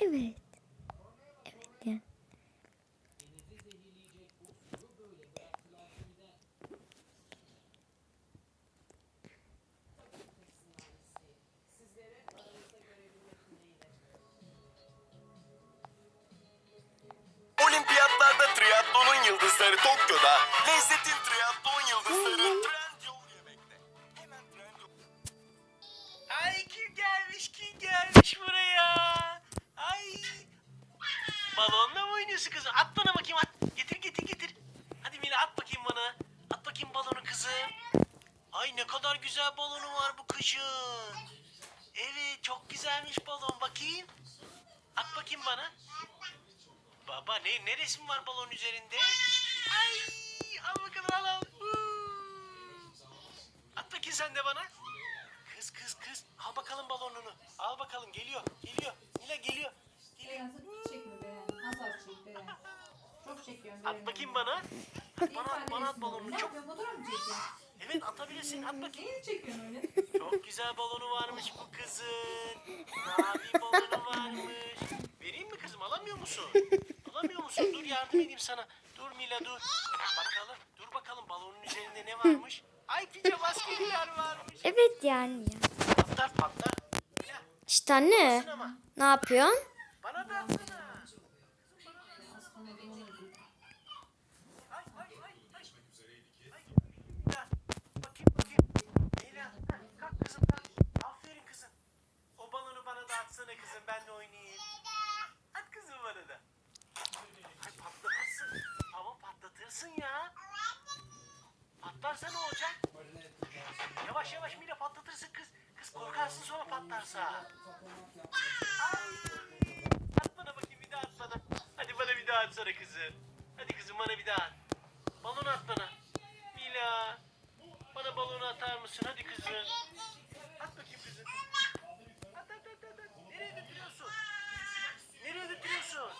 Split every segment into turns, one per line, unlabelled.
Evet. Evet yani.
Olimpiyatlarda triatlonun yıldızları Tokyo'da, lezzetin triatlon yıldızları Balonla mı oynuyorsun kızım? At bana bakayım at. Getir getir getir. Hadi Mila at bakayım bana. At bakayım balonu kızım. Ay ne kadar güzel balonu var bu kışın. Evet çok güzelmiş balon bakayım. At bakayım bana. Baba ne, ne resim var balon üzerinde? Ay al bakalım al al. At bakayım sen de bana. Kız kız kız al bakalım balonunu. Al bakalım geliyor
Beren.
At bakayım bana. Bana at bana at balonunu
Ne
çok.
yapıyorsun? Fotoğraf mı çekiyorsun?
Evet atabilirsin at bakayım.
Neyi çekiyorsun öyle?
Çok güzel balonu varmış bu kızın. Mavi balonu varmış. Vereyim mi kızım alamıyor musun? Alamıyor musun? Dur yardım edeyim sana. Dur Mila dur. Bakalım dur bakalım balonun üzerinde ne varmış? Ay pice maskeler varmış.
Evet yani ya.
Patlar patlar. Mila
İşte anne. Ne yapıyorsun?
Bana da atsana.
Onu öldürdüm.
Ay ay ay ay. Ay. Mila bakayım bakayım. Mila heh, kalk kızım kalk. Aferin kızım. O balonu bana da atsana kızım ben de oynayayım. At kızım bana da. Ay patlatırsın. Ama patlatırsın ya. Patlarsa ne olacak? Yavaş yavaş Mila patlatırsın kız. Kız korkarsın sonra patlarsa. Ay. At bana bakayım bir daha at bana. Hadi bana bir daha atsana kızım. Hadi kızım bana bir daha at. Balon at bana. Mila. Bana balonu atar mısın? Hadi kızım. At bakayım kızım. At at at at. at. Nereye götürüyorsun? Nereye götürüyorsun?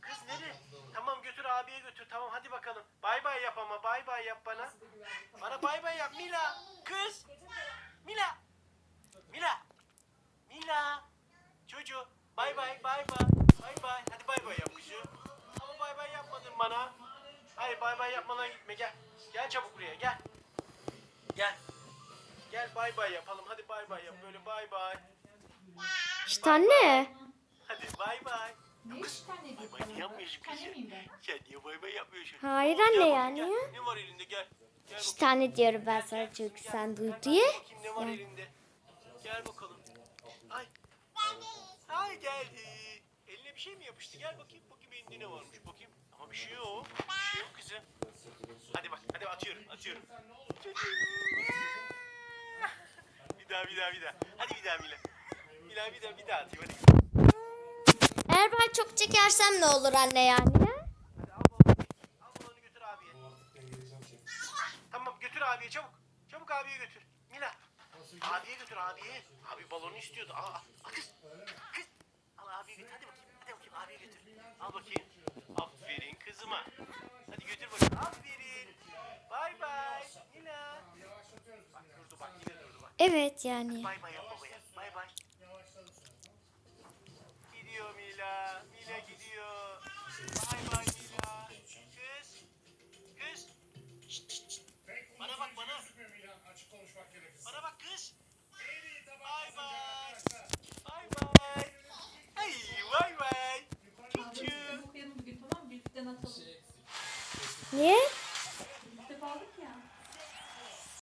Kız nereye? Tamam götür abiye götür. Tamam hadi bakalım. Bay bay yap ama. Bay bay yap bana. Bana bay bay yap Mila. Kız. Mila. Mila. Mila. Çocuğu. Bay bay bay bay. Bay bay. Hadi bay bay yap kızım. Ama bay bay yapmadın bana. Hayır bay bay yapmadan gitme gel. Gel çabuk buraya gel. Gel. Gel bay bay yapalım. Hadi bay bay yap. Böyle bay bay.
İşte anne.
Hadi bay bay.
Ne iş tane
bay yapmıyorsun
Tane
kızım.
miyim ben?
Sen niye bay bay yapmıyorsun?
Hayır
Gel
anne
bakayım, gel.
ya.
Ne var elinde gel. Gel
İşte
bakayım.
anne diyorum ben
Gel,
sana
gel,
çünkü
gel.
sen
Gel,
duy diye.
Bakayım ne var
Ya.
elinde. Gel bakalım. Ay. Ay geldi. Eline bir şey mi yapıştı? Gel bakayım. Bakayım elinde ne varmış. Bakayım. Ama bir şey yok. Bir şey yok kızım. Hadi bak. Hadi atıyorum. Atıyorum. bir daha bir daha bir daha. Hadi bir daha Mila. Mila bir daha bir daha atayım hadi.
Eğer ben çok çekersem ne olur anne yani?
Tamam götür abiye çabuk. Çabuk abiye götür. Mila. Abiye götür abiye. Abi balonu istiyordu. Al al. al kız. Kız. Al abiye götür. Hadi bakayım. Hadi bakayım abiye götür. Al bakayım. Aferin kızıma. Hadi götür bakayım. Aferin. Bay bay. Mila. Bak durdu bak yine durdu bak.
Evet yani.
Bay. Bay bay